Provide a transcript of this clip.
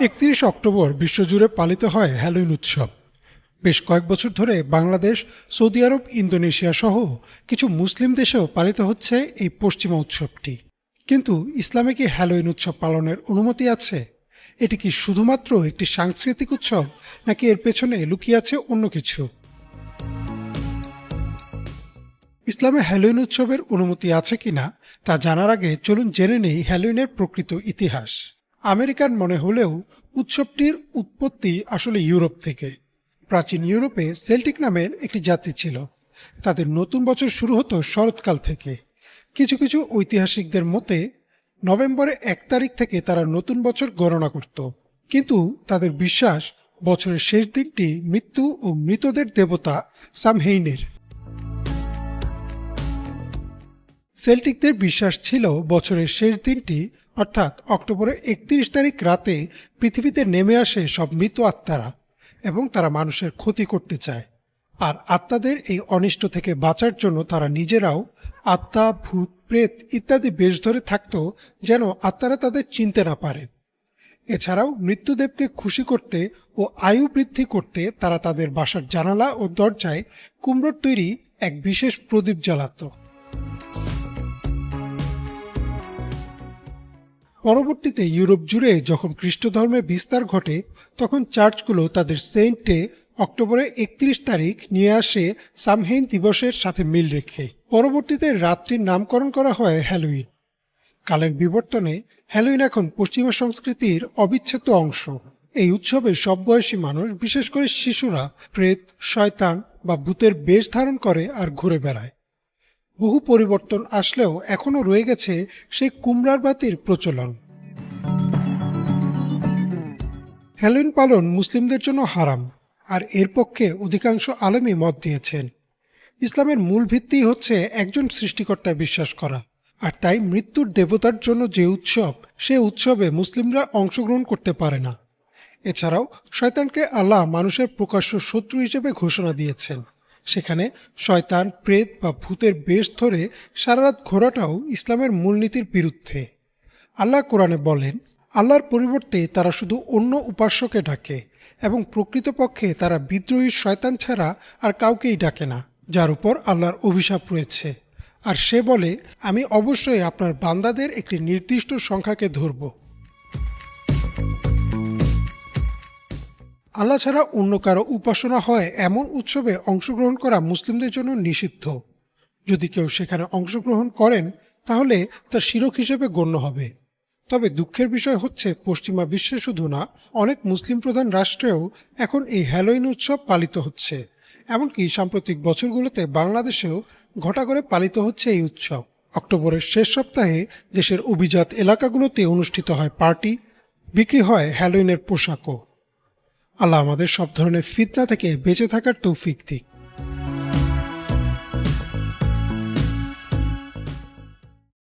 একত্রিশ অক্টোবর বিশ্বজুড়ে পালিত হয় হ্যালোইন উৎসব। বেশ কয়েক বছর ধরে বাংলাদেশ, সৌদি আরব, ইন্দোনেশিয়া সহ কিছু মুসলিম দেশেও পালিত হচ্ছে এই পশ্চিমা উৎসবটি। কিন্তু ইসলামে কি হ্যালোইন উৎসব পালনের অনুমতি আছে? এটি কি শুধুমাত্র একটি সাংস্কৃতিক উৎসব, নাকি এর পেছনে লুকিয়ে আছে অন্য কিছু? ইসলামে হ্যালোইন উৎসবের অনুমতি আছে কিনা, তা জানার আগে চলুন জেনে নেই হ্যালোইনের প্রকৃত ইতিহাস। আমেরিকান মনে হলেও উৎসবটির উৎপত্তি আসলে ইউরোপ থেকে। প্রাচীন ইউরোপে সেল্টিক নামের একটি জাতি ছিল। তাদের নতুন বছর শুরু হতো শরৎকাল থেকে। কিছু কিছু ঐতিহাসিকদের মতে নভেম্বরে এক তারিখ থেকে তারা নতুন বছর গণনা করত। কিন্তু তাদের বিশ্বাস, বছরের শেষ দিনটি মৃত্যু ও মৃতদের দেবতা সামহেইনের। সেল্টিকদের বিশ্বাস ছিল বছরের শেষ দিনটি অর্থাৎ অক্টোবরের একত্রিশ তারিখ রাতে পৃথিবীতে নেমে আসে সব মৃত আত্মারা এবং তারা মানুষের ক্ষতি করতে চায়। আর আত্মাদের এই অনিষ্ট থেকে বাঁচার জন্য তারা নিজেরাও আত্মা, ভূত, প্রেত ইত্যাদি বেশ ধরে থাকত যেন আত্মারা তাদের চিনতে না পারে। এছাড়াও মৃত্যুদেবকে খুশি করতে ও আয়ু বৃদ্ধি করতে তারা তাদের বাসার জানালা ও দরজায় কুমড়োর তৈরি এক বিশেষ প্রদীপ জ্বালাতো। পরবর্তীতে ইউরোপ জুড়ে যখন খ্রিস্ট ধর্মের বিস্তার ঘটে, তখন চার্চগুলো তাদের সেন্টে অক্টোবরের একত্রিশ তারিখ নিয়ে আসে সামহেইন দিবসের সাথে মিল রেখে। পরবর্তীতে রাত্রির নামকরণ করা হয় হ্যালোইন। কালের বিবর্তনে হ্যালোইন এখন পশ্চিমা সংস্কৃতির অবিচ্ছেদ্য অংশ। এই উৎসবে সব বয়সী মানুষ, বিশেষ করে শিশুরা, প্রেত, শয়তান বা ভূতের বেশ ধারণ করে আর ঘুরে বেড়ায়। বহু পরিবর্তন আসলেও এখনও রয়ে গেছে সেই কুমড়ার বাতির প্রচলন। হ্যালোইন পালন মুসলিমদের জন্য হারাম, আর এর পক্ষে অধিকাংশ আলেমই মত দিয়েছেন। ইসলামের মূল ভিত্তি হচ্ছে একজন সৃষ্টিকর্তায় বিশ্বাস করা, আর তাই মৃত্যুর দেবতার জন্য যে উৎসব, সে উৎসবে মুসলিমরা অংশগ্রহণ করতে পারে না। এছাড়াও, শয়তানকে আল্লাহ মানুষের প্রকাশ্য শত্রু হিসেবে ঘোষণা দিয়েছেন। সেখানে শয়তান, প্রেত বা ভূতের বেশ ধরে সারারাত ঘোরাটাও ইসলামের মূলনীতির বিরুদ্ধে। আল্লাহ কোরআনে বলেন, আল্লাহর পরিবর্তে তারা শুধু অন্য উপাস্যকে ডাকে এবং প্রকৃতপক্ষে তারা বিদ্রোহী শয়তান ছাড়া আর কাউকেই ডাকে না, যার উপর আল্লাহর অভিশাপ রয়েছে। আর সে বলে, আমি অবশ্যই আপনার বান্দাদের একটি নির্দিষ্ট সংখ্যাকে ধরব। আল্লাহ ছাড়া অন্য কারও উপাসনা হয় এমন উৎসবে অংশগ্রহণ করা মুসলিমদের জন্য নিষিদ্ধ। যদি কেউ সেখানে অংশগ্রহণ করেন, তাহলে তা শিরক হিসেবে গণ্য হবে। তবে দুঃখের বিষয় হচ্ছে, পশ্চিমা বিশ্বে শুধু না, অনেক মুসলিম প্রধান রাষ্ট্রেও এখন এই হ্যালোইন উৎসব পালিত হচ্ছে। এমনকি সাম্প্রতিক বছরগুলোতে বাংলাদেশেও ঘটা করে পালিত হচ্ছে এই উৎসব। অক্টোবরের শেষ সপ্তাহে দেশের অভিজাত এলাকাগুলোতে অনুষ্ঠিত হয় পার্টি, বিক্রি হয় হ্যালোইনের পোশাকও। আল্লাহ আমাদের সব ধরনের ফিতনা থেকে বেঁচে থাকার তৌফিক দিক।